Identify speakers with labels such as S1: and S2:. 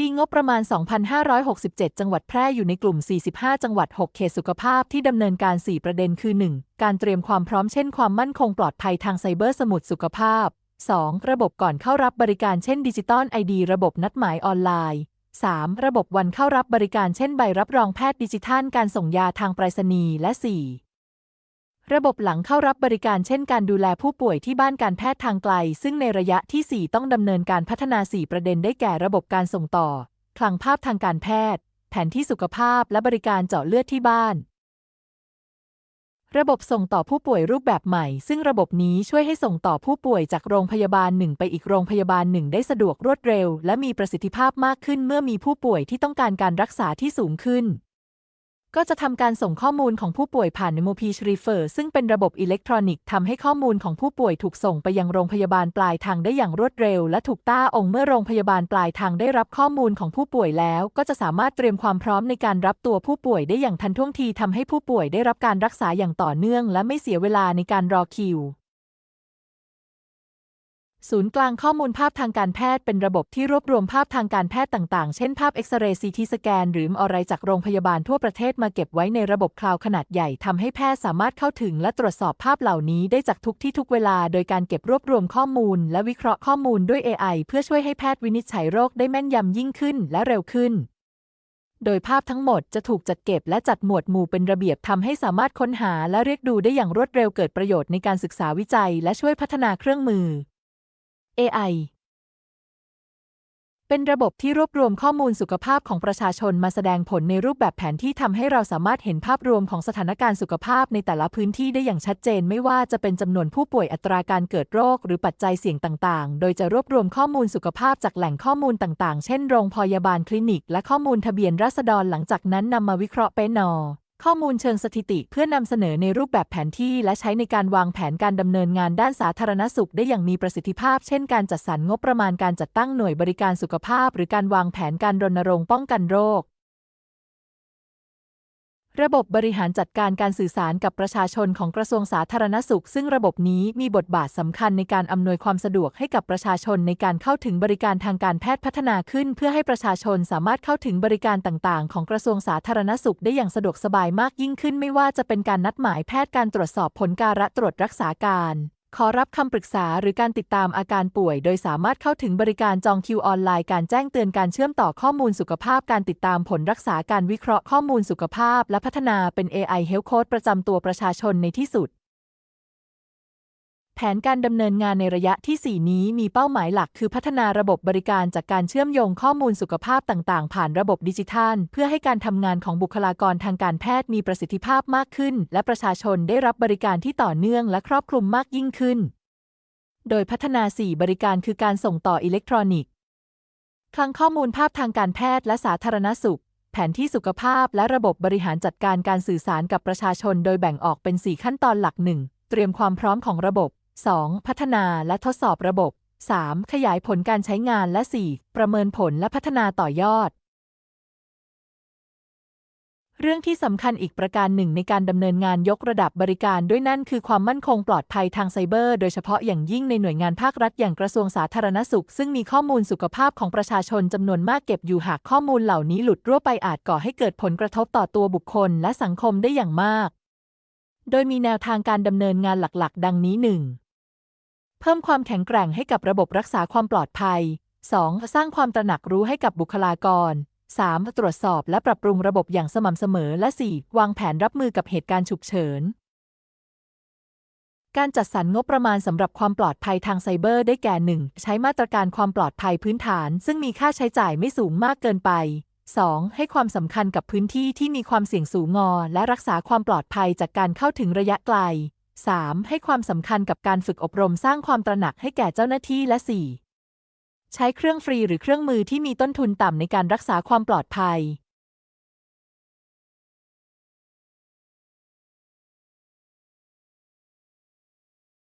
S1: ปีงบประมาณ 2,567 จังหวัดแพร่อยู่ในกลุ่ม 45 จังหวัด 6 เขตสุขภาพที่ดำเนินการ 4 ประเด็นคือ 1. การเตรียมความพร้อมเช่นความมั่นคงปลอดภัยทางไซเบอร์สมุดสุขภาพ 2. ระบบก่อนเข้ารับบริการเช่นดิจิตอลไอดีระบบนัดหมายออนไลน์ 3. ระบบวันเข้ารับบริการเช่นใบรับรองแพทย์ดิจิทัล การส่งยาทางไปรษณีย์และ 4. ระบบหลังเข้ารับบริการเช่นการดูแลผู้ป่วยที่บ้านการแพทย์ทางไกล ซึ่งในระยะที่ 4 ต้องดำเนินการพัฒนา 4 ประเด็นได้แก่ระบบการส่งต่อ คลังภาพทางการแพทย์ แผนที่สุขภาพและบริการเจาะเลือดที่บ้าน ระบบส่งต่อผู้ป่วยรูปแบบใหม่ ซึ่งระบบนี้ช่วยให้ส่งต่อผู้ป่วยจากโรงพยาบาลหนึ่งไปอีกโรงพยาบาลหนึ่งได้สะดวกรวดเร็ว และมีประสิทธิภาพมากขึ้นเมื่อมีผู้ป่วยที่ต้องการการรักษาที่สูงขึ้น ก็จะทำการส่งข้อมูลของผู้ป่วยผ่าน m o p s h r e f e r ซึ่งเป็นระบบอิเล็กทรอนิกส์ทำให้ข้อมูลของผู้ป่วยถูกส่งไปยังโรงพยาบาลปลายทางได้อย่างรวดเร็ว และถูกต้าองค์เมื่อโรงพยาบาลปลายทางได้รับข้อมูลของผู้ป่วยแล้ว ก็จะสามารถเตรียมความพร้อมในการรับตัวผู้ป่วยได้อย่างทันท่วงทีทำให้ผู้ป่วยได้รับการรักษาอย่างต่อเนื่อง และไม่เสียเวลาในการรอคิว ศูนย์กลางข้อมูลภาพทางการแพทย์เป็นระบบที่รวบรวมภาพทางการแพทย์ต่างๆ เช่นภาพเอ็กซเรย์ซีทีสแกน หรืออะไรจากโรงพยาบาลทั่วประเทศมาเก็บไว้ในระบบคลาวด์ขนาดใหญ่ทำให้แพทย์สามารถเข้าถึงและตรวจสอบภาพเหล่านี้ได้จากทุกที่ทุกเวลา โดยการเก็บรวบรวมข้อมูล และวิเคราะห์ข้อมูลด้วย AI เพื่อช่วยให้แพทย์วินิจฉัยโรคได้แม่นยำยิ่งขึ้นและเร็วขึ้นโดยภาพทั้งหมดจะถูกจัดเก็บและจัดหมวดหมู่เป็นระเบียบทำให้สามารถค้นหาและเรียกดูได้อย่างรวดเร็วเกิดประโยชน์ในการศึกษาวิจัย และช่วยพัฒนาเครื่องมือ AI เป็นระบบที่รวบรวมข้อมูลสุขภาพของประชาชนมาแสดงผลในรูปแบบแผนที่ทำให้เราสามารถเห็นภาพรวมของสถานการณ์สุขภาพในแต่ละพื้นที่ได้อย่างชัดเจน ไม่ว่าจะเป็นจำนวนผู้ป่วยอัตราการเกิดโรค หรือปัจจัยเสี่ยงต่างๆ โดยจะรวบรวมข้อมูลสุขภาพจากแหล่งข้อมูลต่างๆ เช่นโรงพยาบาลคลินิก และข้อมูลทะเบียนราษฎรหลังจากนั้นนำมาวิเคราะห์เป็นนอ ข้อมูลเชิงสถิติเพื่อนำเสนอในรูปแบบแผนที่ และใช้ในการวางแผนการดำเนินงานด้านสาธารณสุขได้อย่างมีประสิทธิภาพ เช่น การจัดสรรงบประมาณการจัดตั้งหน่วยบริการสุขภาพ หรือการวางแผนการรณรงค์ป้องกันโรค ระบบบริหารจัดการการสื่อสารกับประชาชนของกระทรวงสาธารณสุข ซึ่งระบบนี้มีบทบาทสำคัญในการอำนวยความสะดวกให้กับประชาชนในการเข้าถึงบริการทางการแพทย์พัฒนาขึ้น เพื่อให้ประชาชนสามารถเข้าถึงบริการต่าง ๆ ของกระทรวงสาธารณสุขได้อย่างสะดวกสบายมากยิ่งขึ้น ไม่ว่าจะเป็นการนัดหมายแพทย์การตรวจสอบผลการตรวจรักษาการ ขอรับคำปรึกษาหรือการติดตามอาการป่วย โดยสามารถเข้าถึงบริการจองคิวออนไลน์การแจ้งเตือนการเชื่อมต่อข้อมูลสุขภาพการติดตามผลรักษาการวิเคราะห์ข้อมูลสุขภาพ และพัฒนาเป็น AI Health Code ประจำตัวประชาชนในที่สุด แผนการดำเนินงานในระยะที่ 4 นี้มีเป้าหมายหลักคือพัฒนาระบบบริการจากการเชื่อมโยงข้อมูลสุขภาพต่างๆ ผ่านระบบดิจิทัล เพื่อให้การทำงานของบุคลากรทางการแพทย์มีประสิทธิภาพมากขึ้น และประชาชนได้รับบริการที่ต่อเนื่องและครอบคลุมมากยิ่งขึ้น โดยพัฒนา 4 บริการคือการส่งต่ออิเล็กทรอนิกส์คลังข้อมูลภาพทางการแพทย์และสาธารณสุข แผนที่สุขภาพและระบบบริหารจัดการการสื่อสารกับประชาชน โดยแบ่งออกเป็น 4 ขั้นตอนหลัก 1. เตรียมความพร้อมของระบบ 2. พัฒนาและทดสอบระบบ 3. ขยายผลการใช้งานและ 4. ประเมินผลและพัฒนาต่อยอด เรื่องที่สำคัญอีกประการหนึ่งในการดำเนินงานยกระดับบริการด้วยนั่นคือความมั่นคงปลอดภัยทางไซเบอร์ โดยเฉพาะอย่างยิ่งในหน่วยงานภาครัฐอย่างกระทรวงสาธารณสุข ซึ่งมีข้อมูลสุขภาพของประชาชนจำนวนมากเก็บอยู่หากข้อมูลเหล่านี้หลุดรั่วไปอาจก่อให้เกิดผลกระทบต่อตัวบุคคลและสังคมได้อย่างมาก โดยมีแนวทางการดำเนินงานหลัก ๆ ดังนี้ 1. เพิ่มความแข็งแกร่งให้กับระบบรักษาความปลอดภัย 2. สร้างความตระหนักรู้ให้กับบุคลากร 3. ตรวจสอบและปรับปรุงระบบอย่างสม่ำเสมอ และ 4. วางแผนรับมือกับเหตุการณ์ฉุกเฉิน การจัดสรรงบประมาณสำหรับความปลอดภัยทางไซเบอร์ได้แก่ 1. ใช้มาตรการความปลอดภัยพื้นฐาน ซึ่งมีค่าใช้จ่ายไม่สูงมากเกินไป 2. ให้ความสำคัญกับพื้นที่ที่มีความเสี่ยงสูงงอ และรักษาความปลอดภัยจากการเข้าถึงระยะไกล 3. ให้ความสำคัญกับการฝึกอบรมสร้างความตระหนักให้แก่เจ้าหน้าที่และ 4. ใช้เครื่องฟรีหรือเครื่องมือที่มีต้นทุนต่ำในการรักษาความปลอดภัย